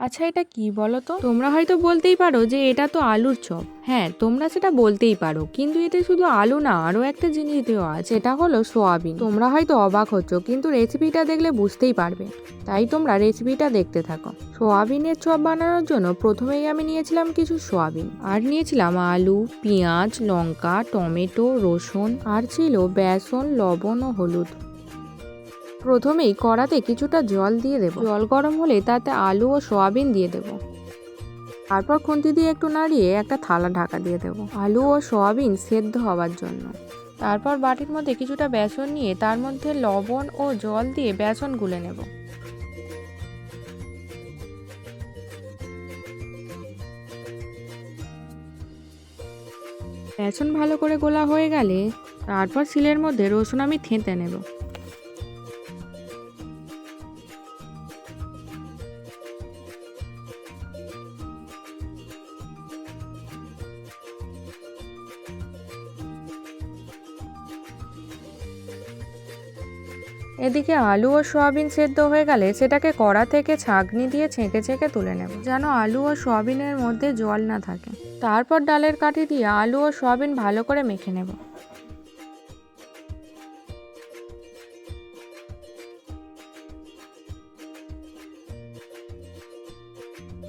আচ্ছা এটা কি বলো তো তোমরা হয়তো বলতেই পারো যে এটা তো আলুর চপ। হ্যাঁ তোমরা সেটা বলতেই পারো। কিন্তু এতে শুধু আলু না, আরও একটা জিনিস দেওয়া আছে এটা হলো সোয়াবিন। তোমরা হয়তো অবাক হচ্ছ, কিন্তু রেসিপিটা দেখলে বুঝতেই পারবে। তাই তোমরা রেসিপিটা দেখতে থাকো। সোয়াবিনের চপ বানানোর জন্য প্রথমেই আমি নিয়েছিলাম কিছু সোয়াবিন। আর নিয়েছিলাম আলু, পেঁয়াজ, লঙ্কা, টমেটো, রসুন, আর ছিল বেসন, লবণ ও হলুদ। প্রথমেই কড়াতে কিছুটা জল দিয়ে দেব। জল গরম হলে তাতে আলু ও সয়াবিন দিয়ে দেব। তারপর খুন্তি দিয়ে একটু নাড়িয়ে একটা থালা ঢাকা দিয়ে দেব। আলু ও সয়াবিন সেদ্ধ হওয়ার জন্য। তারপর বাটির মধ্যে কিছুটা বেসন নিয়ে তার মধ্যে লবণ ও জল দিয়ে বেসন গুলে নেব। বেসন ভালো করে গোলা হয়ে গেলে তারপর শিলের মধ্যে রসুন আমি থেঁতে নেব। এদিকে আলু ও সোয়াবিন সেদ্ধ হয়ে গেলে সেটাকে কড়া থেকে ছাঁকনি দিয়ে ছেঁকে ছেঁকে তুলে নেব, যেন আলু ও সোয়াবিনের মধ্যে জল না থাকে। তারপর ডালের কাঠি দিয়ে আলু ও সোয়াবিন ভালো করে মেখে নেব।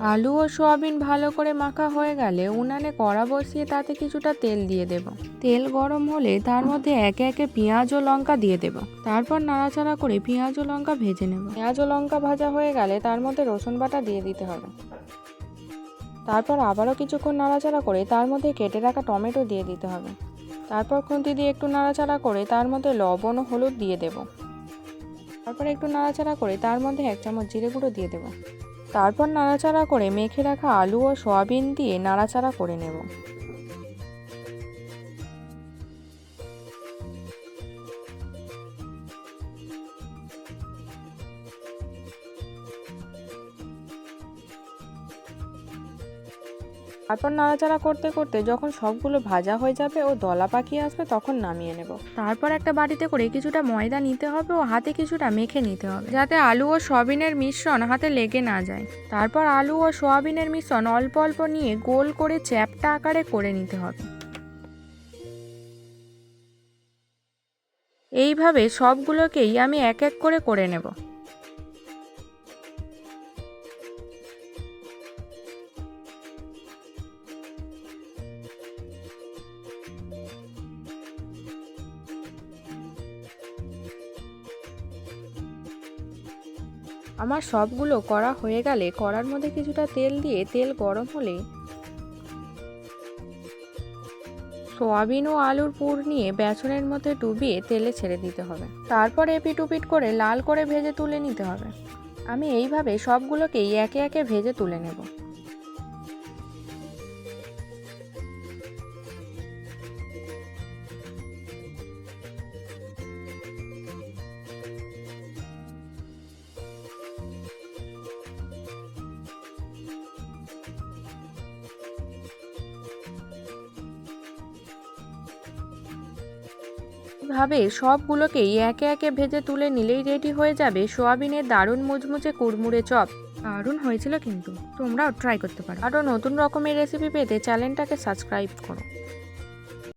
আলু ও সয়াবিন ভালো করে মাখা হয়ে গেলে উনানে কড়া বসিয়ে তাতে কিছুটা তেল দিয়ে দেব। তেল গরম হলে তার মধ্যে একে একে পেঁয়াজ ও লঙ্কা দিয়ে দেব। তারপর নাড়াচাড়া করে পেঁয়াজ ও লঙ্কা ভেজে নেব। পেঁয়াজ ও লঙ্কা ভাজা হয়ে গেলে তার মধ্যে রসুন বাটা দিয়ে দিতে হবে। তারপর আবারও কিছুক্ষণ নাড়াচাড়া করে তার মধ্যে কেটে রাখা টমেটো দিয়ে দিতে হবে। তারপর খুন্তি দিয়ে একটু নাড়াচাড়া করে তার মধ্যে লবণ ও হলুদ দিয়ে দেব। তারপর একটু নাড়াচাড়া করে তার মধ্যে এক চামচ জিরে গুঁড়ো দিয়ে দেবো। তারপর নাড়াচাড়া করে মেখে রাখা আলু ও সয়াবিন দিয়ে নাড়াচাড়া করে নেব। তারপর নাড়াচাড়া করতে করতে যখন সবগুলো ভাজা হয়ে যাবে ও দলা পাকিয়ে আসবে, তখন নামিয়ে নেব। তারপর একটা বাটিতে করে কিছুটা ময়দা নিতে হবে ও হাতে কিছুটা মেখে নিতে হবে, যাতে আলু ও সয়াবিনের মিশ্রণ হাতে লেগে না যায়। তারপর আলু ও সয়াবিনের মিশ্রণ অল্প অল্প নিয়ে গোল করে চ্যাপটা আকারে করে নিতে হবে। এইভাবে সবগুলোকেই আমি এক এক করে করে নেব। আমার সবগুলো করা হয়ে গেলে কড়ার মধ্যে কিছুটা তেল দিয়ে তেল গরম হলে সোয়াবিন ও আলুর পুর নিয়ে বেসনের মধ্যে ডুবিয়ে তেলে ছেড়ে দিতে হবে। তারপর এপিট উপিট করে লাল করে ভেজে তুলে নিতে হবে। আমি এইভাবে সবগুলোকেই একে একে ভেজে তুলে নেব। ভাবে সবগুলোকেই একে একে ভেজে তুলে নিলেই রেডি হয়ে যাবে সোয়াবিনের দারুণ মুচমুচে কুড়মুড়ে চপ। দারুণ হয়েছিল কিন্তু। তোমরাও ট্রাই করতে পারো। আরও নতুন রকমের রেসিপি পেতে চ্যানেলটাকে সাবস্ক্রাইব করো।